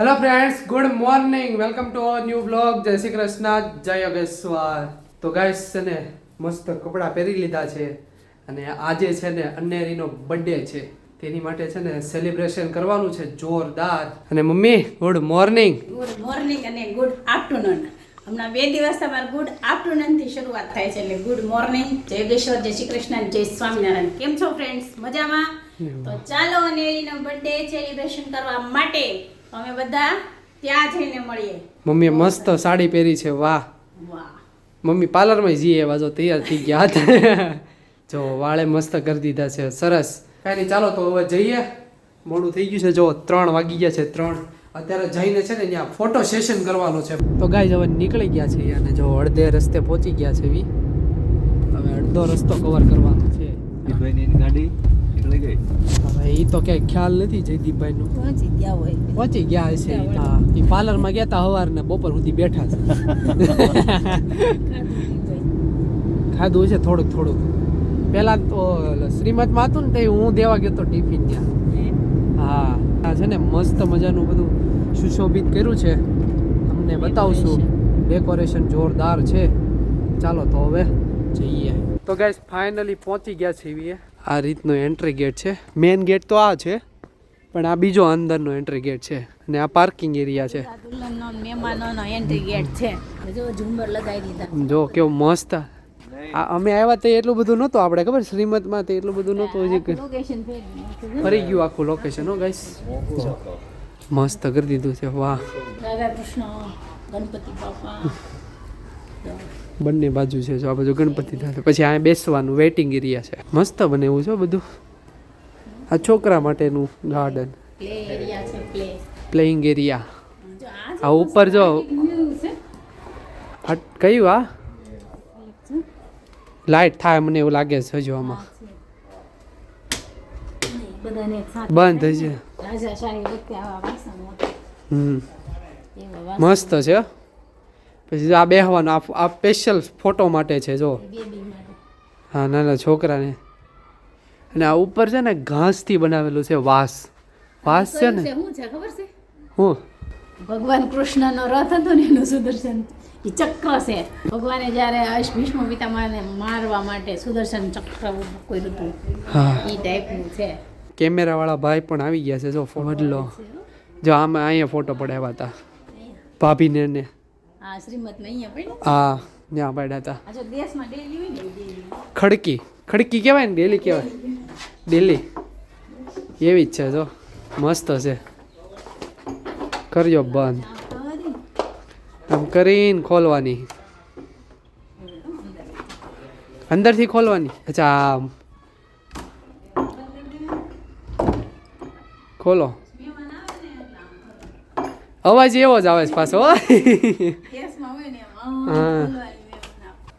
Hello friends good morning welcome to our new blog જય શ્રી કૃષ્ણ જય યોગેશ્વર તો ગાઈસ છે ને મસ્ત કપડાં પહેરી લીધા છે અને આજે છે ને અન્નેરીનો બર્થડે છે. તેની માટે છે ને સેલિબ્રેશન કરવાનું છે. જોરદાર. અને mummy good morning good morning અને ગુડ આફ્ટરનૂન હમણાં બે દિવસ તમારે ગુડ આફ્ટરનૂનથી શરૂઆત થાય છે એટલે ગુડ મોર્નિંગ જય યોગેશ્વર જય શ્રી કૃષ્ણ જય સ્વામિનારાયણ. કેમ છો ફ્રેન્ડ્સ મજામાં? તો ચાલો અનેરીનો બર્થડે સેલિબ્રેશન કરવા માટે અમે બધા ત્યાં જઈને મળીએ. મમ્મીએ મસ્ત સાડી પહેરી છે વાહ. વાહ. મમ્મી પાર્લરમાં જઈએ એવા જો તૈયાર થઈ ગયા હતા. જો વાળે મસ્ત કરી દીધા છે સરસ. કાંઈ નહીં ચાલો તો હવે જઈએ. મોડું થઈ ગયું છે જો ત્રણ વાગી ગયા છે ત્રણ. અત્યારે જઈને છે ને ત્યાં ફોટો સેશન કરવાનો છે. તો ગાય હવે નીકળી ગયા છે અને જો અડધે રસ્તે પહોંચી ગયા છે એવી હવે અડધો રસ્તો કવર કરવાનો છે. ગાડી. નીકળી ગઈ? હવે એ તો ક્યાંય ખ્યાલ નથી જયદીપભાઈનું. પહોંચી ગયા હોય. પહોંચી ગયા હશે હા. એ પાર્લરમાં ગયા હતા સવારના બપોર સુધી બેઠા છે. ખાધું છે થોડુંક થોડુંક. પેલા તો શ્રીમદમાં હતું ને તે હું દેવા ગયો તો ટિફિન ત્યાં. હા. આ છે ને મસ્ત મજાનું બધું સુશોભિત કર્યું છે. તમને બતાવશું. ડેકોરેશન જોરદાર છે. ચાલો તો હવે જઈએ. તો ગાઈસ ફાઇનલી પહોંચી ગયા છીએ આ રીતનો એન્ટ્રી ગેટ છે. મેઇન ગેટ તો આ છે પણ આ બીજો અંદરનો એન્ટ્રી ગેટ છે અને આ પાર્કિંગ એરિયા છે. આ દુલ્હનનો ને મહેમાનોનો એન્ટ્રી ગેટ છે. જો ઝુંબર લગાવી દીધા. જો કેવું મસ્ત. આ અમે આવ્યા તે એટલું બધું નહોતું આપણે ખબર? શ્રીમદમાં તે એટલું બધું નહોતું હજી ફરી ગયું આખું લોકેશન હો ગાઈસ મસ્ત કરી દીધું છે વાહ. કૃષ્ણ ગણપતિ બાપા બંને બાજુ છે જો આ બાજુ ગણપતિ થાય પછી આ બેસવાનું વેઇટિંગ એરિયા છે. મસ્ત બને એવું છે બધું. આ છોકરા માટેનું ગાર્ડન પ્લેઇંગ એરિયા આ ઉપર જો. કયું આ? લાઇટ થાય મને એવું લાગે છે જો આમાં. બંધ છે હમ. મસ્ત છે પછી આ બેહવાનું આ સ્પેશિયલ ફોટો માટે છે જો. હા નાના છોકરાને. અને આ ઉપર છે ને ઘાસથી બનાવેલું છે વાસ. વાસ છે ને? હું ભગવાન કૃષ્ણનો રથ હતો ને એનું સુદર્શન. એ ચક્ર છે. ભગવાને જ્યારે ભીષ્મ પિતામાને મારવા માટે સુદર્શન ચક્ર કર્યું હતું હા. એ ટાઈપનું છે. કેમેરાવાળા ભાઈ પણ આવી ગયા છે જો વડલો જો આમાં અહીંયા ફોટો પડાવ્યા હતા. ભાભીને ને. અહીંયા હા ત્યાં પડ્યા હતા આ દેશમાં ડેલી હોય ને ખડકી. ખડકી કહેવાય ને ડેલી કહેવાય. ડેલી એવી જ છે જો. મસ્ત છે. કરજો બંધ. આમ કરીને ખોલવાની. અંદરથી ખોલવાની. અચ્છા આમ. ખોલો. અવાજ એવો જ આવે છે પાછો. હો.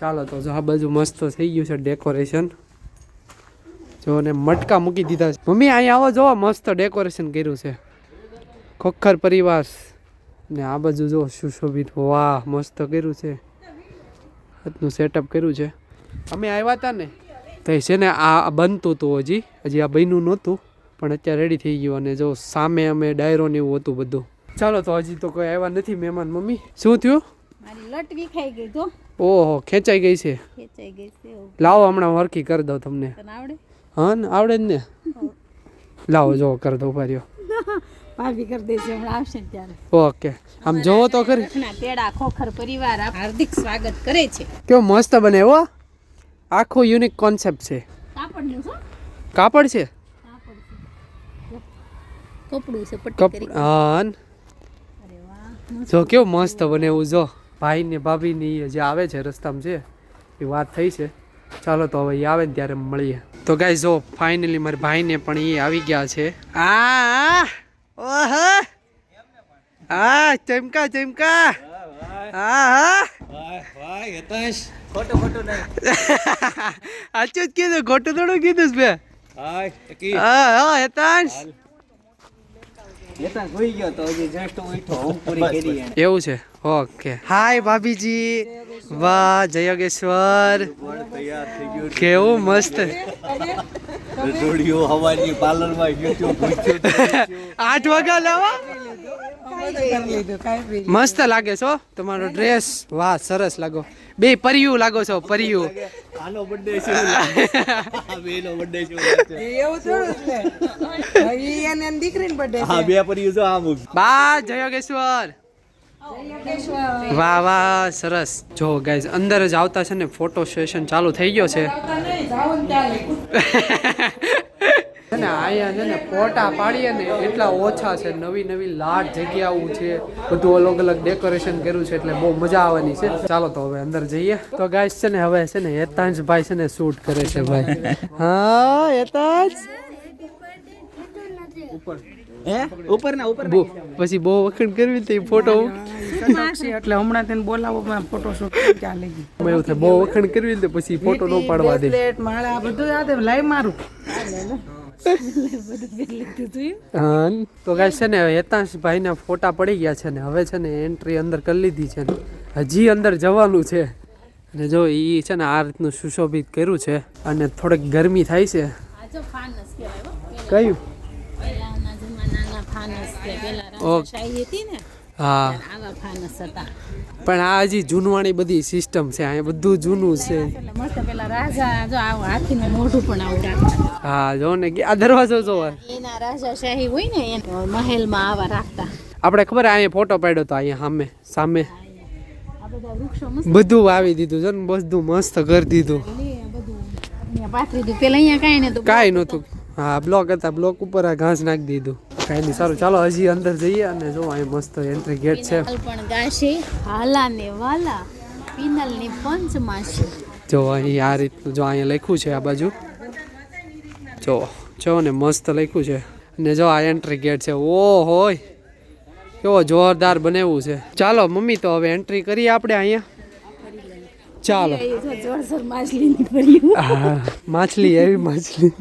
ચાલો તો જો આ બાજુ મસ્ત થઈ ગયું છે ડેકોરેશન. જો ને મટકા મૂકી દીધા છે. મમ્મી અહીંયા આવો જો મસ્ત ડેકોરેશન કર્યું છે. ખોખર પરિવાર. ને આ બાજુ જો સુશોભિત વાહ મસ્ત કર્યું છે. હાથનું સેટઅપ કર્યું છે. અમે આવ્યા હતા ને તો છે ને આ બનતું હતું હજી. હજી આ બન્યું નહોતું પણ અત્યારે રેડી થઈ ગયું અને જો સામે અમે ડાયરો ને એવું હતું બધું. ચાલો તો હજી તો કોઈ આવ્યા નથી મહેમાન મમ્મી શું થયું? મારી લટ વિખાઈ ગઈ તો ઓહો ખેંચાઈ ગઈ છે. ખેંચાઈ ગઈ છે લાવો હમણાં વર્કી કરી દઉં તમને. આવડે? હા ને આવડે જ ને? લાવો જો કરી દઉં ભાર્યો ભાભી કરી દેશે હમણાં આવશે ત્યારે. ઓકે. આમ જોવો તો ખરી. તેડા ખોખર પરિવાર હાર્દિક સ્વાગત કરે છે. કેવો મસ્ત બને હો. આખો યુનિક કોન્સેપ્ટ છે. કાપડનું શું કાપડ છે? કાપડ છે. કપડું છે પટ્ટી કરી. હા જો કેવું મસ્ત બને એવું જો. ભાઈ ને ભાભી ની જે આવે છે રસ્તામાં છે એ વાત થઈ છે. ચાલો તો હવે એ આવે ને ત્યારે મળીએ. તો ગાય જો ફાઇનલી મારા ભાઈને પણ એ આવી ગયા છે. આ ઓહ. આ ચમકા ચમકા. હા હા કીધું ખોટું થોડું કીધું બે. હા હા હેતાંશ હેતાંશ હોઈ ગયો તો હજી જસ્ટ ઉઠો હું પૂરી કરી એને એવું છે? ઓકે. હાય ભાભીજી. વાહ જય યોગેશ્વર. પણ તૈયાર થઈ ગયું કેવું મસ્ત આઠ વાગ્યા લેવા. મસ્ત લાગે છો? તમારો ડ્રેસ વાહ સરસ લાગો. બે પરિયું લાગો છો પરિયું. આનો બર્થડે છે. આ બેનો બર્થડે છે એવું થોડું છે. ઈ એને એની બર્થડે હા બે પરિયું જો આમ બા જયોગેશ્વર વાહ વાહ સરસ. જો ગાઈઝ અંદર જ આવતા છે ને ફોટો સેશન ચાલુ થઈ ગયો છે. છે ને અહીંયા છે ને ફોટા પાડીએ ને એટલા ઓછા છે. નવી નવી લાટ જગ્યાઓ છે. બધું અલગ અલગ ડેકોરેશન કર્યું છે એટલે બહુ મજા આવવાની છે. ચાલો તો હવે અંદર જઈએ. તો ગાઈસ છે ને હવે છે ને હેતાંશ ભાઈ છે ને શૂટ કરે છે ભાઈ. હા હેતાંશ? હે? ઉપર ના ઉપર બહુ પછી બહુ વખત કરવી તે ફોટો એટલે હમણાં તેને બોલાવો ફોટો ફોટોશૂટ ચાલે ગઈ? એવું થાય બહુ વખણ કરવી તો પછી ફોટો ન પાડવા દે. પ્લેટ માળા બધું યાદ લાઈ મારું. હા તો ગાય છે ને હેતાંશ ભાઈના ફોટા પડી ગયા છે ને હવે છે ને એન્ટ્રી અંદર કરી લીધી છે ને. હજી અંદર જવાનું છે. અને જો એ છે ને આ રીતનું સુશોભિત કર્યું છે અને થોડીક ગરમી થાય છે. કયું? હા. પણ આ હજી જૂનવાણી બધી સિસ્ટમ છે અહીંયા બધું જૂનું છે. પેલા રાજા જો આવું હાથીનું મોઢું પણ આવું હા જો ને આ દરવાજો જો એના રાજાશાહી હોય ને એ મહેલમાં આવા રાખતા આપણે ખબર અહીંયા ફોટો પાડ્યો તો અહીંયા સામે સામે. બધા વાવી દીધું છે ને બધું મસ્ત કરી દીધું. કાંઈ નહોતું. હા બ્લોક હતા બ્લોક ઉપર આ ઘાસ નાખી દીધું. કાંઈ નહીં સારું. ચાલો હજી અંદર જઈએ અને જો અહીં મસ્ત એન્ટ્રી ગેટ છે. પણ ગાશે. હાલા ને વાલા. પિનલની પંચમાસી જો અહીં આ રીતનું જો અહીંયા લખ્યું છે આ બાજુ. જો જો ને મસ્ત લખ્યું છે. અને જો આ એન્ટ્રી ગેટ છે. ઓ હોય. કેવો જોરદાર બનાવ્યું છે. ચાલો મમ્મી તો હવે એન્ટ્રી કરીએ આપણે અહીંયા. ચાલો. માછલી એવી માછલી.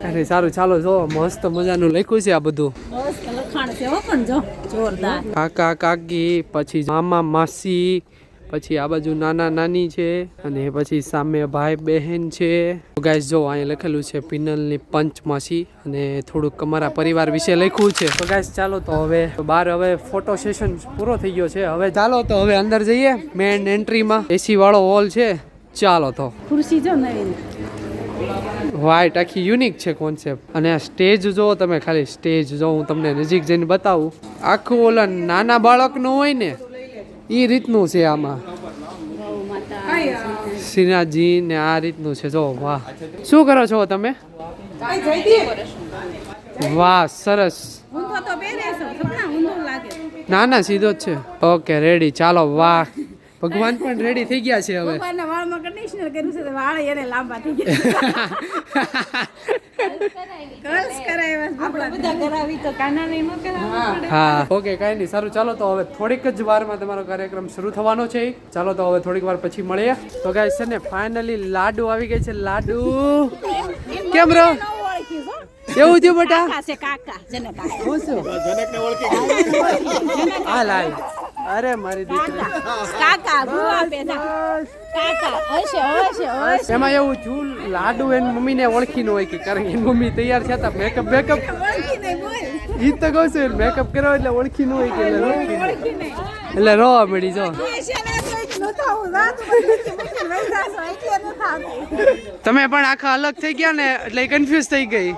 અરે સારું ચાલો જો મસ્ત મજાનું લખ્યું છે આ બધું. મસ્ત લખાણ છે પણ જો જોરદાર. કાકા કાકી પછી મામા માસી પછી આ બાજુ નાના નાની છે અને પછી સામે ભાઈ બહેન છે. ગાઈસ જો અહીંયા લખેલું છે પિનલની પંચમાસી અને થોડુંક અમારા પરિવાર વિશે લખ્યું છે. તો ગાઈસ ચાલો તો હવે બહાર હવે ફોટો સેશન પૂરો થઈ ગયો છે. હવે ચાલો તો હવે અંદર જઈએ. મેન એન્ટ્રીમાં એસી વાળો હોલ છે. ચાલો તો. ખુરશી જો વાઇટ આખી યુનિક છે કોન્સેપ્ટ અને આ સ્ટેજ જો તમે ખાલી સ્ટેજ જો હું તમને નજીક જઈને બતાવું. આખું ઓલા નાના બાળકનું હોય ને એ રીતનું છે આમાં. શ્રીનાથજી ને આ રીતનું છે જો વાહ. શું કરો છો તમે? વાહ સરસ. ના ના સીધો જ છે. ઓકે રેડી ચાલો વાહ. ભગવાન પણ રેડી થઈ ગયા છે હવે. વાળમાં કન્ડિશનર કર્યું છે વાળ એને લાંબા થઈ ગયા કર્લ્સ કરાવ્યા આપણે બધા કરાવી તો કાનાને ન કરાવવા હા. ઓકે કાંઈ નહીં સારું. ચાલો તો હવે થોડીક જ વારમાં તમારો કાર્યક્રમ શરૂ થવાનો છે. ચાલો તો હવે થોડીક વાર પછી મળીએ. તો ગાઈસ છે ને ફાઇનલી લાડુ આવી ગઈ છે. લાડુ. કેમ રહો એવું થયું બેટા? કાકા છે કાકા. જેને કાકા હું શું હા લાય અરે મારી દીકરી. કાકા ભૂવા પેદા કાકા હશે હશે હશે. એમાં એવું ચૂલ લાડુ એની મમ્મીને ઓળખી ન હોય કે કારણ કે મમ્મી તૈયાર છે તા મેકઅપ મેકઅપ ઓળખી બોલ. ઈ તો કહું છું મેકઅપ કર્યો એટલે ઓળખી ન હોય કે એટલે ઓળખી. એટલે રોવા મળી જો. તમે પણ આખા અલગ થઈ ગયા ને એટલે કન્ફ્યુઝ થઈ ગઈ.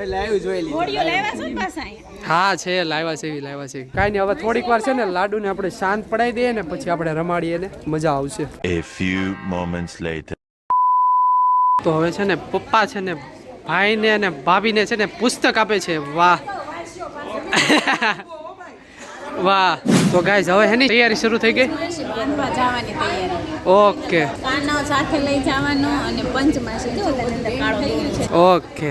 એટલે આવ્યું જોઈ લીધું? હા છે લાવ્યા છે એવી લાવ્યા છે કાંઈ નહીં હવે થોડીક વાર છે ને લાડુ ને આપણે શાંત પડાવી દઈએ ને પછી આપણે રમાડીએ ને મજા આવશે. A few moments later. તો હવે છે ને પપ્પા છે ને ભાઈને અને ભાભીને છે ને પુસ્તક આપે છે. વાહ. વાહ. તો ગાઈઝ હવે હેની તૈયારી શરૂ થઈ ગઈ? બાંધવા જવાની તૈયારી. ઓકે. કાનો સાથે લઈ જવાનો અને પંચમાસી ઓકે.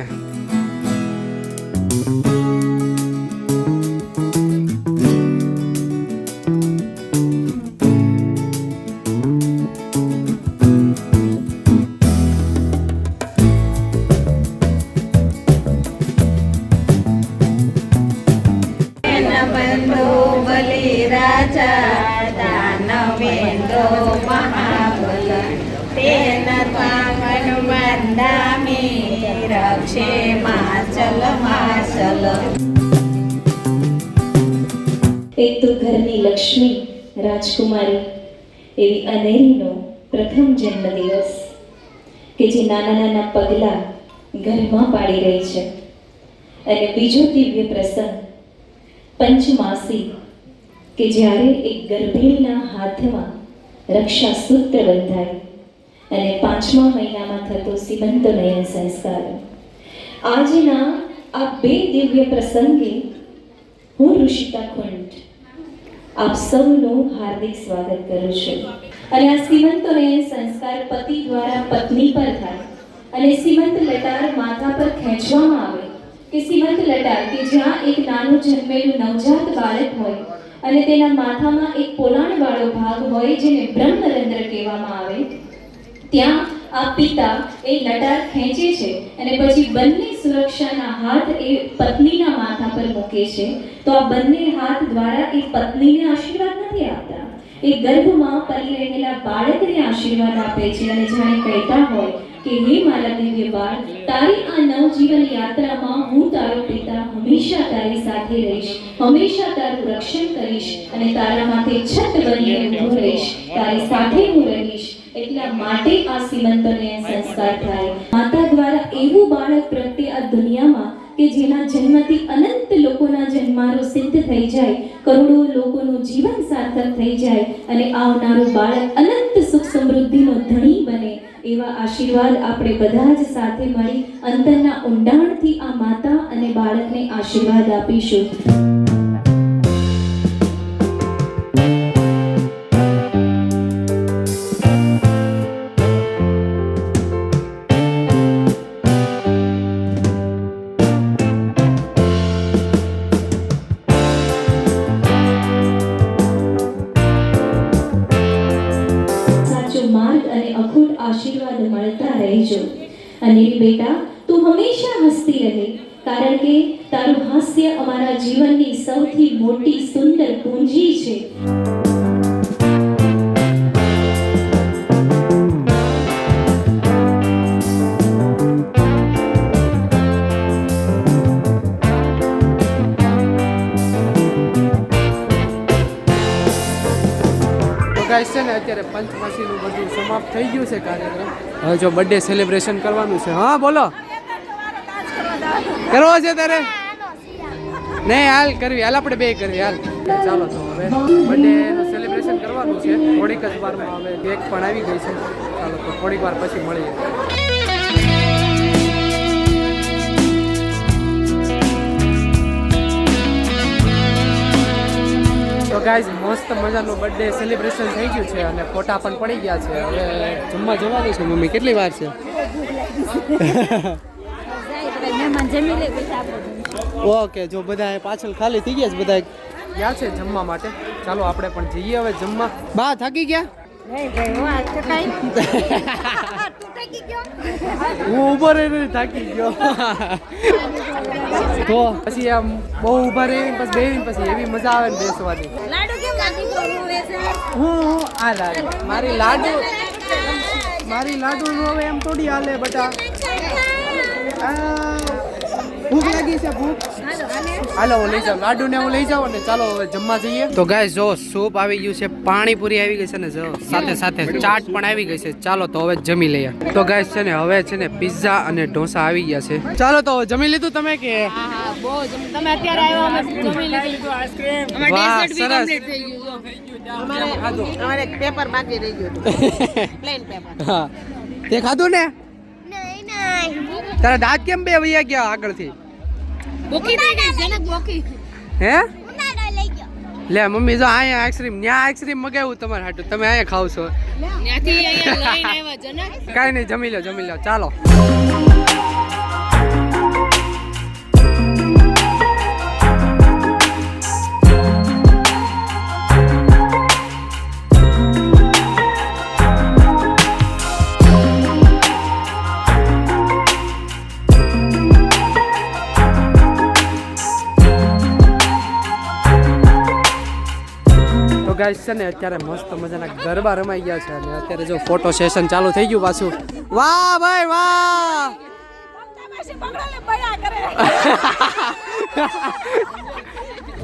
રાજકુમારી, એવી અનેરીનો પ્રથમ જન્મદિવસ કે જે નાના નાના પગલાં ઘરમાં પાડી રહી છે. અને બીજો દિવ્ય પ્રસંગ પંચમાસી, કે જ્યારે એક ગર્ભિણીના હાથમાં રક્ષા સૂત્ર બંધાય અને પાંચમા મહિનામાં થતો સિમંત નયન સંસ્કાર. આજના આ બે દિવ્ય પ્રસંગે હું ઋષિતા ખુંટ આપ સૌનું હાર્દિક સ્વાગત કરું છું. અને આ શ્રીમંતોને સંસ્કાર પતિ દ્વારા પત્ની પર થાય અને શ્રીમંત લટાર માથા પર ખેંચવામાં આવે કે શ્રીમંત લટાર કે જ્યાં એક નાનું જન્મેલું નવજાત બાળક હોય અને તેના માથામાં એક પોલાણ વાળો ભાગ હોય જેને બ્રહ્મરંધ્ર કહેવામાં આવે, ત્યાં આ પિતા એ લટાર ખેંચે છે અને પછી બંને સુરક્ષાના હાથ એ પત્નીના માથા પર મૂકે છે. તો આ બંને હાથ દ્વારા એ પત્નીને આશીર્વાદ નથી આપતા. એ ગર્ભમાં પલી રહેલા બાળકને આશીર્વાદ આપે છે અને જાણે કહેતા હોય કે, હે મારા દિવ્ય બાળ, તારી આ નવજીવન યાત્રામાં હું તારો પિતા હંમેશા તારી સાથે રહીશ, હંમેશા તારું રક્ષણ કરીશ અને તારા માથે છત બનીને ઊભો રહીશ, તારી સાથે હું રહીશ. એટલા માટે આ સીમંતોને સંસ્કાર થાય. માતા દ્વારા એવું બાળક પ્રત્યે આ દુનિયામાં કે જેના જન્મથી અનંત લોકોના જન્મારો સિદ્ધ થઈ જાય, કરોડો લોકોનું જીવન સાર્થક થઈ જાય અને આવનારું બાળક અનંત સુખ સમૃદ્ધિનો ધણી બને, એવા આશીર્વાદ આપણે બધા જ સાથે મળી અંતરના ઊંડાણથી આ માતા અને બાળકને આશીર્વાદ આપીશું. ગાઈસ છે ને અત્યારે પંચમાસીનું બધું સમાપ્ત થઈ ગયું છે કાર્યક્રમ. હવે જો બર્થડે સેલિબ્રેશન કરવાનું છે. હા, બોલો. કરવો છે તારે? નહીં, હાલ કરવી, હાલ આપણે બે કરવી, હાલ. ચાલો, તો હવે બર્થડેનું સેલિબ્રેશન કરવાનું છે. થોડીક જ વારમાં હવે કેક પણ આવી ગઈ છે. ચાલો, તો થોડીક વાર પછી મળીએ. તો ગાઈઝ મસ્ત મજાનું બર્થડે સેલિબ્રેશન થઈ ગયું છે અને ફોટા પણ પડી ગયા છે. હવે જમવા જવાનું છે મમ્મી, કેટલી વાર છે? ઓકે, જો બધા પાછળ ખાલી થઈ ગયા છે બધા ગયા છે જમવા માટે. ચાલો આપણે પણ જઈએ હવે જમવા. બા, થાકી ગયા? હું ઊભો રહીને થાકી ગયો. તો પછી આમ બહુ ઊભા રહી પછી બેહીને પછી એવી મજા આવે ને બેસવાની. હું હું આ લાડુ. મારી લાડુ મારી લાડુ નો હવે એમ થોડી હાલે બટા. ભૂખ લાગી છે ભૂખ. હાલો હું લઈ જાઉં. લાડુ ને હું લઈ જાઉં ને ચાલો હવે જમવા જઈએ. તો ગાય જો સૂપ આવી ગયું છે પાણીપુરી આવી ગઈ છે ને જો સાથે સાથે ચાટ પણ આવી ગઈ છે. ચાલો તો હવે જમી લઈએ. તો ગાય છે ને હવે છે ને પિઝા અને ઢોસા આવી ગયા છે. ચાલો તો હવે જમી લીધું તમે કે? તમે અત્યારે આવ્યા અમે જમી લીધી. વાહ સરસ. અમારે એક પેપર બાકી રહી ગયું પ્લેન પેપર હા. તે ખાધું ને? તારા દાંત કેમ બે વૈયા ગયા આગળથી? બોકી થઈ ગઈ જનક બોકી. હે? લે મમ્મી જો અહીંયા આઈસ્ક્રીમ ન્યા આઈસ્ક્રીમ મગાવ્યું તમારે હાટું. તમે અહીંયા ખાવ છો. કાંઈ નહીં જમી લો જમી લો. ચાલો. ગાઈસ છે ને અત્યારે મસ્ત મજાના ગરબા રમાઈ ગયા છે અને અત્યારે જો ફોટો સેશન ચાલુ થઈ ગયું પાછું. વાહ ભાઈ વાહ!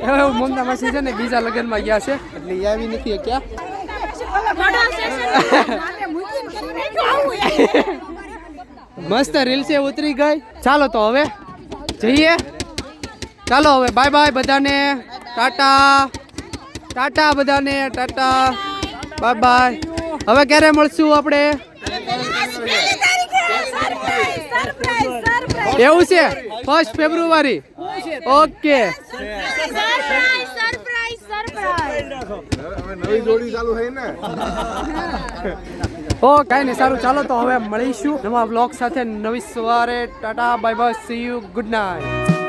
હવે મમતા માસી છે ને બીજા લગ્નમાં ગયા છે. એટલે એ આવી નથી ક્યાં મસ્ત રીલ્સે ઉતરી ગઈ. ચાલો તો હવે જઈએ. ચાલો હવે બાય બાય બધાને. ટાટા. ટાટા બધાને, ટાટા. Bye by. હવે ક્યારે મળશું આપણે? એવું છે? ફર્સ્ટ ફેબ્રુઆરી ઓકે ઓ, કાંઈ નહીં, સારું. ચાલો તો હવે મળીશું. નવા બ્લોગ સાથે નવી સવારે. Tata, bye bye see you good night